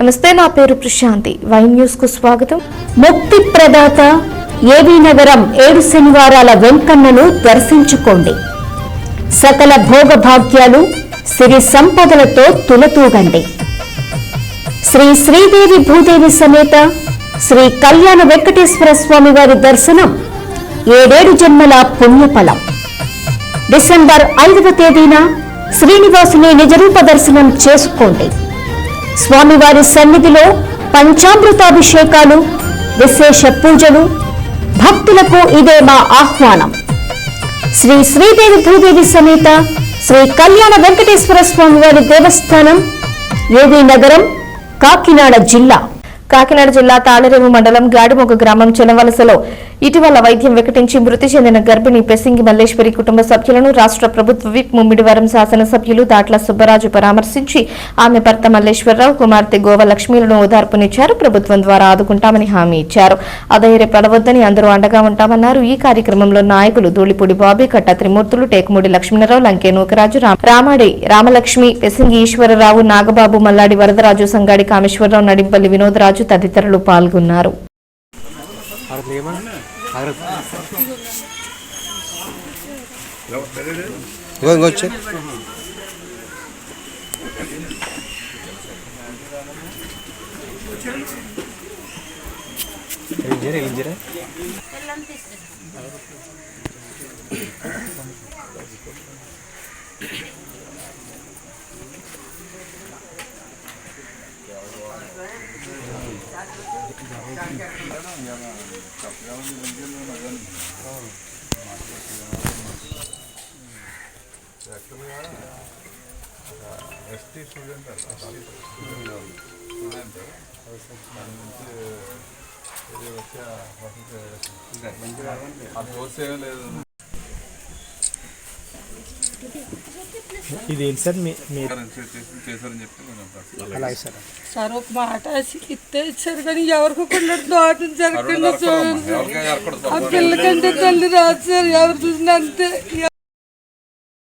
నమస్తే నా పేరు ప్రశాంతి. వై న్యూస్కు స్వాగతం. ముక్తి ప్రదాత ఏవీ నగరం ఏడు శనివారాల వెంకన్నను దర్శించుకోండి. సకల భోగభాగ్యాలు సిరి సంపదలతో తులతూగండి. శ్రీ శ్రీదేవి భూదేవి సమేత శ్రీ కళ్యాణ వెంకటేశ్వర స్వామి వారి దర్శనం ఏడేడు జన్మల పుణ్యఫలం. డిసెంబర్ ఐదవ తేదీన శ్రీనివాసుని నిజరూప దర్శనం చేసుకోండి. స్వామివారి సన్నిధిలో పంచామృతాభిషేకాలు విశేష పూజలు భక్తులకు ఇదే మా ఆహ్వానం. శ్రీ శ్రీదేవి భూదేవి సమేత శ్రీ కళ్యాణ వెంకటేశ్వర స్వామి వారి దేవస్థానం ఏవి నగరం కాకినాడ జిల్లా. కాకినాడ జిల్లా తాళరేవు మండలం గాడిమొగ గ్రామం చెనవలసలో ఇటీవల వైద్యం వికటించి మృతి చెందిన గర్భిణి పెసింగి మల్లేశ్వరి కుటుంబ సభ్యులను రాష్ట్ర ప్రభుత్వ విప్ ముమ్మిడివరం శాసనసభ్యులు దాట్ల సుబ్బరాజు పరామర్శించి ఆమె భర్త మల్లేశ్వరరావు కుమార్తె గోవలక్ష్మీలను ఓదార్పునిచ్చారు. ప్రభుత్వం ద్వారా ఆదుకుంటామని హామీ ఇచ్చారు. అధైర్యపడవద్దని అందరూ అండగా ఉంటామన్నారు. ఈ కార్యక్రమంలో నాయకులు ధూళిపూడి బాబీ కట్ట త్రిమూర్తులు టేకుమూడి లక్ష్మణరావు లంకే నూకరాజు రామాడి రామలక్ష్మి పెసింగి ఈశ్వరరావు నాగబాబు మల్లాడి వరదరాజు సంగాడి కామేశ్వరరావు నడింపల్లి వినోదరాజు తదితరులు పాల్గొన్నారు. భారత్ ఏమా భారత్ ఇగో ఇంకో వచ్చి ఇంజరా ఇంజరా ఎస్టీ స్టూడెంట్ స్టూడెంట్ నుంచి వచ్చే ఆ కోర్స్ ఏం లేదు ఇది ఏంటి సార్. అలాగే సార్ సార్ ఒక మాట ఇస్తే ఇచ్చారు కానీ ఎవరికి కొన్ని దోటం జరగకుండా చూడండి ఆ పిల్లకంటే తల్లి రాదు సార్. ఎవరు చూసినా అంతే.